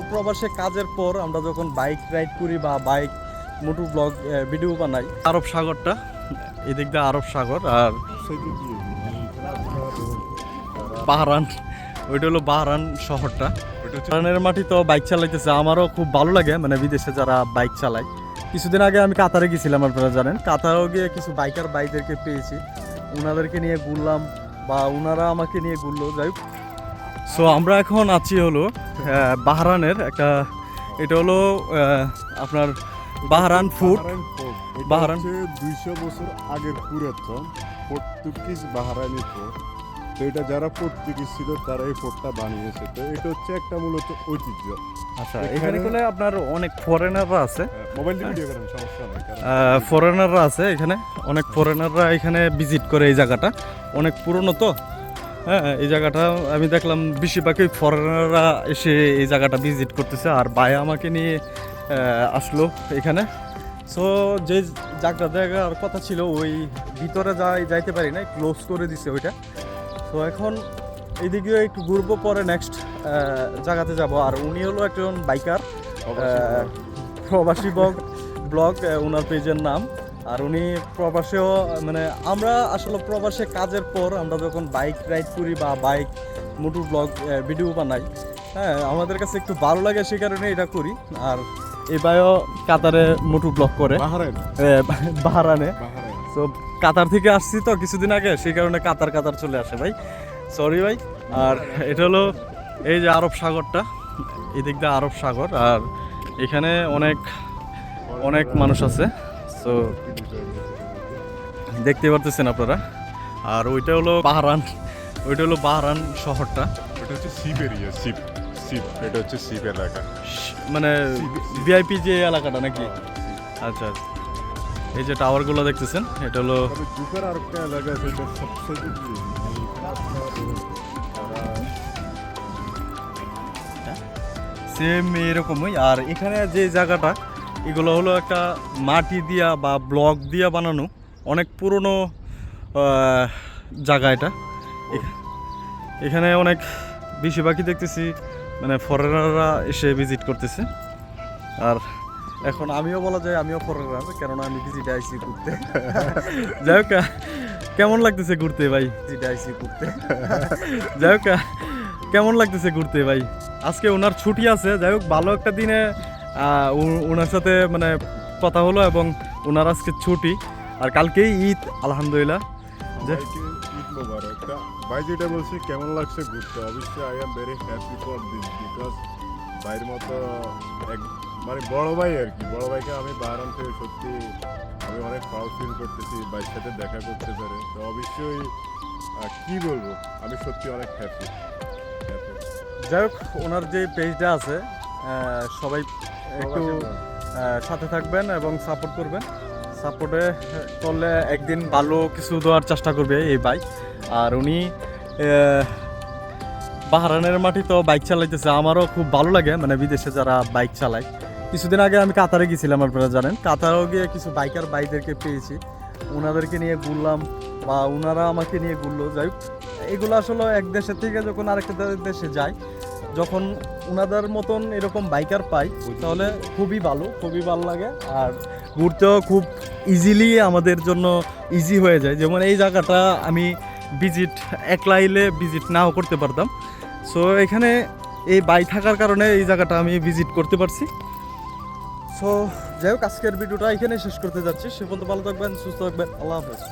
প্রবাসে কাজের পর আমরা যখন বাইক রাইড করি বা বাইক মোটর ব্লগ ভিডিও বানাই আরব সাগরটা এদিক দিয়ে আরব সাগর আর বাহরান ওইটা হলো বাহরান শহরটা। বাহরানের মাটি তো বাইক চালাইতেছে আমারও খুব ভালো লাগে মানে বিদেশে যারা বাইক চালায়। কিছুদিন আগে আমি কাতারে গেছিলাম আপনারা জানেন। কাতারেও গিয়ে কিছু বাইকার বাইকদেরকে পেয়েছি। ওনাদেরকে নিয়ে ঘুরলাম বা ওনারা আমাকে নিয়ে ঘুরলো। যাই হোক সো আমরা এখন আছি হলো বাহরানের একটা এটা হলো আপনার বাহরান ফুড। বাহরান। দুইশো বছর আগের পুরাতন পর্তুগিজ বাহারানি ফোর্ট তো এটা যারা পর্তুগিজ ছিল তারা এই ফোর্টটা বানিয়েছে। তো এটা হচ্ছে একটা মূলত ঐতিহ্য। আচ্ছা এখানে- গেলে আপনার অনেক ফরেনাররা আছে। মোবাইল দিয়ে ভিডিও করেন সমস্যা নাই ফরেনাররা আছে এখানে। অনেক ফরেনাররা এখানে ভিজিট করে এই জায়গাটা। অনেক পুরনো তো। হ্যাঁ এই জায়গাটা আমি দেখলাম বেশিরভাগই ফরেনাররা এসে এই জায়গাটা ভিজিট করতেছে আর ভাই আমাকে নিয়ে আসলো এখানে। সো যে জায়গা জায়গার কথা ছিল ওই ভিতরে যাই যাইতে পারি না ক্লোজ করে দিছে ওইটা। তো এখন এইদিকে একটু ঘুরবো পরে নেক্সট জায়গাতে যাব। আর উনি হলো একজন বাইকার প্রবাসী ব্লগ ব্লগ ওনার পেজের নাম। আর উনি প্রবাসেও মানে আমরা আসলে প্রবাসে কাজের পর আমরা যখন বাইক রাইড করি বা বাইক মোটর ব্লগ ভিডিও বানাই হ্যাঁ আমাদের কাছে একটু ভালো লাগে সে কারণে এটা করি। আর ভাইও কাতারে মোটর ব্লগ করে। বাহারানে তো কাতার থেকে আসছি তো কিছুদিন আগে সেই কারণে কাতার কাতার চলে আসে ভাই। সরি ভাই। আর এটা হলো এই যে আরব সাগরটা। এদিক দিয়ে আরব সাগর। আর এখানে অনেক অনেক মানুষ আছে। তো দেখতে পারতেছেন আপনারা। আর ওইটা হলো বাহরান ওইটা হলো বাহরান শহরটা। এটা হচ্ছে শিপ এরিয়া শিপ শিপ এটা হচ্ছে শিপ এলাকা। মানে ভিআইপি যে এলাকাটা নাকি? আচ্ছা আচ্ছা। এই যে টাওয়ারগুলো দেখতেছেন এটা হলো জুফের আর একটা এলাকা আছে এটা সবচেয়ে সেম এরকমই। আর এখানে যে জায়গাটা এগুলো হলো একটা মাটি দিয়া বা ব্লক দিয়া বানানো অনেক পুরনো জায়গা এটা। এখানে অনেক বেশিরভাগই দেখতেছি মানে ফরেনাররা এসে ভিজিট করতেছে। আর এখন আমিও বলা যায় আমিও ফরেনার কেননা আমি ভিজিট আইসি ঘুরতে। যাই হোক কেমন লাগতেছে ঘুরতে ভাই? ভিজিট আইসি ঘুরতে। যাই হোক কেমন লাগতেছে ঘুরতে ভাই? আজকে ওনার ছুটি আছে যাই হোক ভালো একটা দিনে ওনার সাথে মানে কথা হলো এবং ওনার আজকে ছুটি। আর কালকেই ঈদ আলহামদুলিল্লাহ। ভাই যেটা বলছি কেমন লাগছে ঘুরতে? অবশ্যই I am very happy for this because ভাইয়ের মতো এক মানে বড় ভাই আর কি। বড় ভাইকে আমি বাহারান থেকে সত্যি আমি অনেক প্রাউড ফিল করতেছি ভাইয়ের সাথে দেখা করতে পেরে। তো অবশ্যই কি বলব? আমি সত্যি অনেক হ্যাপি যাই হোক ওনার যে পেজটা আছে সবাই একটু সাথে থাকবেন এবং সাপোর্ট করবেন। সাপোর্টে করলে একদিন ভালো কিছু দেওয়ার চেষ্টা করবে এই বাইক আর উনি বাহারানের মাটি তো বাইক চালাইতেছে, আমারও খুব ভালো লাগে মানে বিদেশে যারা বাইক চালায়। কিছুদিন আগে আমি কাতারে গেছিলাম আপনারা জানেন। কাতারেও গিয়ে কিছু বাইকার বাইকদেরকে পেয়েছি। ওনাদেরকে নিয়ে ঘুরলাম, বা ওনারা আমাকে নিয়ে ঘুরলো। যাই এগুলো আসলে এক দেশের থেকে যখন আরেকটা দেশে যায় যখন ওনাদের মতন এরকম বাইকার পাই, তাহলে খুবই ভালো খুবই ভালো লাগে। আর ঘুরতেও খুব ইজিলি আমাদের জন্য ইজি হয়ে যায়। যেমন এই জায়গাটা আমি ভিজিট একলা এলে ভিজিট নাও করতে পারতাম। সো এখানে এই বাই থাকার কারণে এই জায়গাটা আমি ভিজিট করতে পারছি। সো যাই হোক, আজকের ভিডিওটা এখানে শেষ করতে যাচ্ছি। সে পর্যন্ত ভালো থাকবেন, সুস্থ থাকবেন। আল্লাহ হাফেজ।